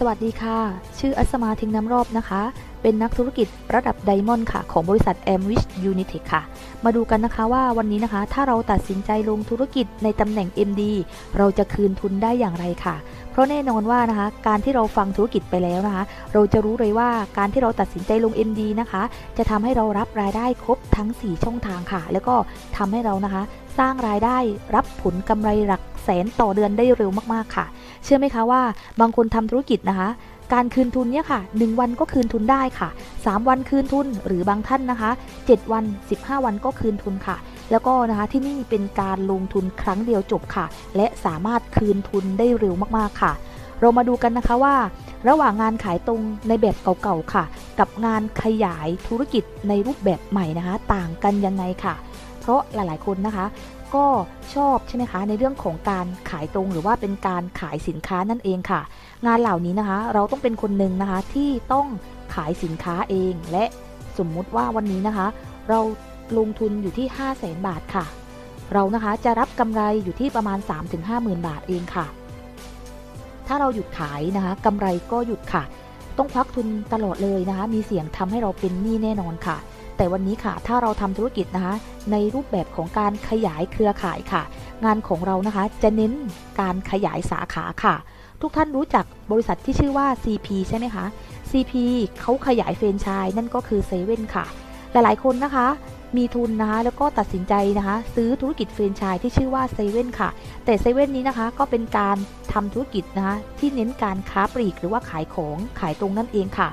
สวัสดีค่ะ ชื่ออัสมาทิ้งน้ำรอบนะคะ เป็นนักธุรกิจระดับไดมอนด์ค่ะ ของบริษัท a m w i s h Unitech ค่ะ มาดูกันนะคะว่าวันนี้นะคะ ถ้าเราตัดสินใจลงธุรกิจในตำแหน่ง MD เราจะคืนทุนได้อย่างไรค่ะ เพราะแน่นอนว่านะคะ การที่เราฟังธุรกิจไปแล้วนะคะ เราจะรู้เลยว่าการที่เราตัดสินใจลง MD นะคะ จะทำให้เรารับรายได้ครบทั้ง 4 ช่องทางค่ะ แล้วก็ทำให้เรานะคะ สร้างรายได้รับผลกำไรหลักแสนต่อเดือนได้เร็วมากๆค่ะ เชื่อไหมคะว่าบางคนทำธุรกิจนะคะ การคืนทุนเนี่ยค่ะ 1 วันก็คืนทุนได้ค่ะ 3 วันคืนทุนหรือบางท่านนะคะ 7 วัน 15 วันก็คืนทุนค่ะ แล้วก็นะคะที่นี่เป็นการลงทุนครั้งเดียวจบค่ะ และสามารถคืนทุนได้เร็วมากๆค่ะ เรามาดูกันนะคะว่า ระหว่างงานขายตรงในแบบเก่าๆค่ะ กับงานขยายธุรกิจในรูปแบบใหม่นะคะ ต่างกันยังไงค่ะ เพราะหลายๆคนนะคะ ก็ชอบใช่ไหมคะ ในเรื่องของการขายตรงหรือว่าเป็นการขายสินค้านั่นเองค่ะ งานเหล่านี้นะคะ เราต้องเป็นคนหนึ่งนะคะที่ต้องขายสินค้าเอง และสมมุติว่าวันนี้นะคะ เราลงทุนอยู่ที่ 5 0 0แสนบาทค่ะ เรานะคะจะรับกำไรอยู่ที่ประมาณ 3-5หมื่นบาทเองค่ะ ถ้าเราหยุดขายนะคะกำไรก็หยุดค่ะ ต้องควักทุนตลอดเลยนะคะ มีเสี่ยงทำให้เราเป็นหนี้แน่นอนค่ะ แต่วันนี้ค่ะ ถ้าเราทำธุรกิจนะคะ ในรูปแบบของการขยายเครือข่ายค่ะ งานของเรานะคะ จะเน้นการขยายสาขาค่ะ ทุกท่านรู้จักบริษัทที่ชื่อว่า CP ใช่ไหมคะ CP เขาขยายเฟรนไชส์นั่นก็คือเซเว่นค่ะ หลายๆคนนะคะมีทุนนะคะแล้วก็ตัดสินใจนะคะ ซื้อธุรกิจเฟรนไชส์ที่ชื่อว่าเซเว่นค่ะ แต่เซเว่นนี้นะคะก็เป็นการทำธุรกิจนะคะที่เน้นการค้าปลีกหรือว่าขายของขายตรงนั่นเองค่ะ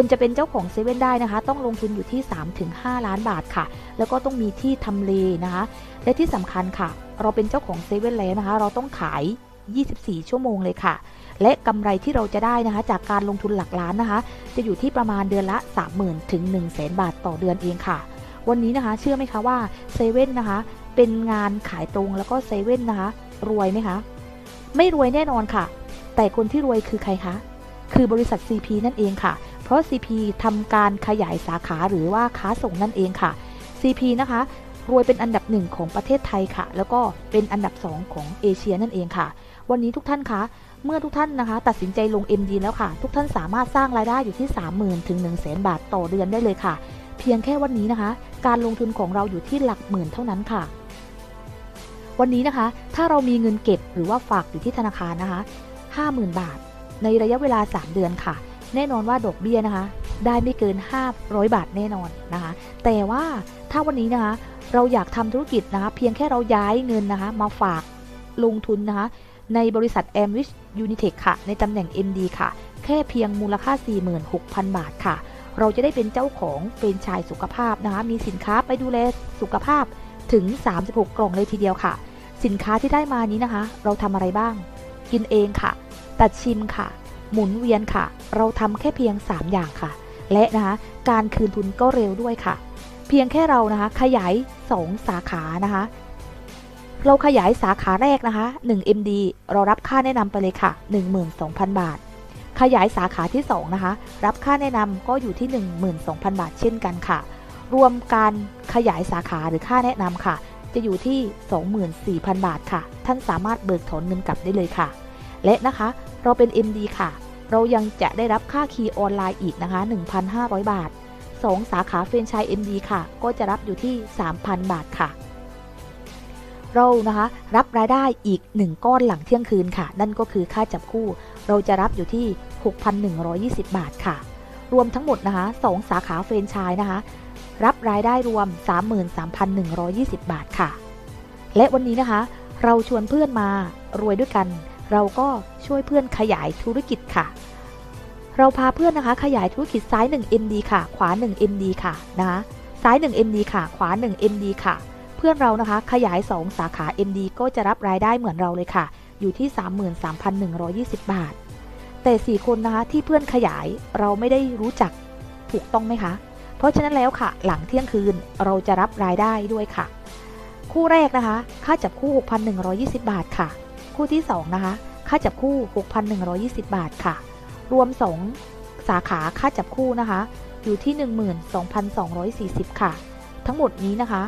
คนจะเป็นเจ้าของเซเว่นได้นะคะ ต้องลงทุนอยู่ที่ 3-5 ล้านบาทค่ะ แล้วก็ต้องมีที่ทำเลนะคะ และที่สำคัญค่ะ เราเป็นเจ้าของเซเว่นแล้วนะคะ เราต้องขาย 24 ชั่วโมงเลยค่ะ และกำไรที่เราจะได้นะคะ จากการลงทุนหลักล้านนะคะ จะอยู่ที่ประมาณเดือนละ 30,000 ถึง 1 0 0 0 0 0 บาทต่อเดือนเองค่ะ วันนี้นะคะ เชื่อไหมคะว่าเซเว่นนะคะ เป็นงานขายตรงแล้วก็เซเว่นนะคะ รวยไหมคะ ไม่รวยแน่นอนค่ะ แต่คนที่รวยคือใครคะ คือบริษัท CP นั่นเองค่ะ เพราะ CP ทำการขยายสาขาหรือว่าค้าส่งนั่นเองค่ะ CP นะคะรวยเป็นอันดับหนึ่งของประเทศไทยค่ะ แล้วก็เป็นอันดับ 2 ของเอเชียนั่นเองค่ะ วันนี้ทุกท่านคะ เมื่อทุกท่านนะคะ ตัดสินใจลง MD แล้วค่ะ ทุกท่านสามารถสร้างรายได้อยู่ที่ 30,000 ถึง 1 0 0 0 0 0 บาทต่อเดือนได้เลยค่ะ เพียงแค่วันนี้นะคะ การลงทุนของเราอยู่ที่หลักหมื่นเท่านั้นค่ะ วันนี้นะคะ ถ้าเรามีเงินเก็บหรือว่าฝากอยู่ที่ธนาคารนะคะ 50,000 บาท ในระยะเวลา 3 เดือนค่ะ แน่นอนว่าดอกเบี้ยนะคะ ได้ไม่เกิน 500 บาทแน่นอนนะคะ แต่ว่าถ้าวันนี้นะคะ เราอยากทำธุรกิจนะคะ เพียงแค่เราย้ายเงินนะคะ มาฝากลงทุนนะคะ ในบริษัท a m w i s h Unitech ค่ะ ในตำแหน่ง MD ค่ะ แค่เพียงมูลค่า 46,000 บาทค่ะ เราจะได้เป็นเจ้าของเฟรนชส์สุขภาพนะคะ มีสินค้าไปดูแลสุขภาพถึง 36 กล่องเลยทีเดียวค่ะ สินค้าที่ได้มานี้นะคะ เราทำอะไรบ้าง กินเองค่ะ ตัดชิมค่ะ หมุนเวียนค่ะ เราทำแค่เพียง 3 อย่างค่ะ และนะคะการคืนทุนก็เร็วด้วยค่ะ เพียงแค่เรานะคะขยาย 2 สาขานะคะ เราขยายสาขาแรกนะคะ 1 MD เรารับค่าแนะนำไปเลยค่ะ 12,000 บาท ขยายสาขาที่ 2 นะคะ รับค่าแนะนำก็อยู่ที่ 12,000 บาท เช่นกันค่ะ รวมการขยายสาขาหรือค่าแนะนำค่ะ จะอยู่ที่ 24,000 บาทค่ะ ท่านสามารถเบิกถอนเงินกลับได้เลยค่ะ และนะคะเราเป็น MD ค่ะ เรายังจะได้รับค่าคีย์ออนไลน์อีกนะคะ 1,500 บาท 2 สาขาเฟรนไชส์ MD ค่ะ ก็จะรับอยู่ที่ 3,000 บาทค่ะ เรานะคะรับรายได้อีก 1 ก้อนหลังเที่ยงคืนค่ะ นั่นก็คือค่าจับคู่ เราจะรับอยู่ที่ 6,120 บาทค่ะ รวมทั้งหมดนะคะ 2 สาขาเฟรนไชส์นะคะ รับรายได้รวม 33,120 บาทค่ะ และวันนี้นะคะ เราชวนเพื่อนมารวยด้วยกัน เราก็ช่วยเพื่อนขยายธุรกิจค่ะ เราพาเพื่อนนะคะขยายธุรกิจซ้าย 1 MD ค่ะ ขวา 1 MD ค่ะนะคะซ้าย 1 MD ค่ะ ขวา 1 MD ค่ะ เพื่อนเรานะคะขยาย 2 สาขา MD ก็จะรับรายได้เหมือนเราเลยค่ะ อยู่ที่ 33,120 บาท แต่ 4 คนนะคะที่เพื่อนขยายเราไม่ได้รู้จักถูกต้องไหมคะ เพราะฉะนั้นแล้วค่ะ หลังเที่ยงคืนเราจะรับรายได้ด้วยค่ะ คู่แรกนะคะ ค่าจับคู่ 6,120 บาทค่ะ คู่ที่ 2 นะคะ ค่าจับคู่ 6,120 บาทค่ะ รวม 2 สาขาค่าจับคู่นะคะ อยู่ที่ 12,240 ค่ะ ทั้งหมดนี้นะคะ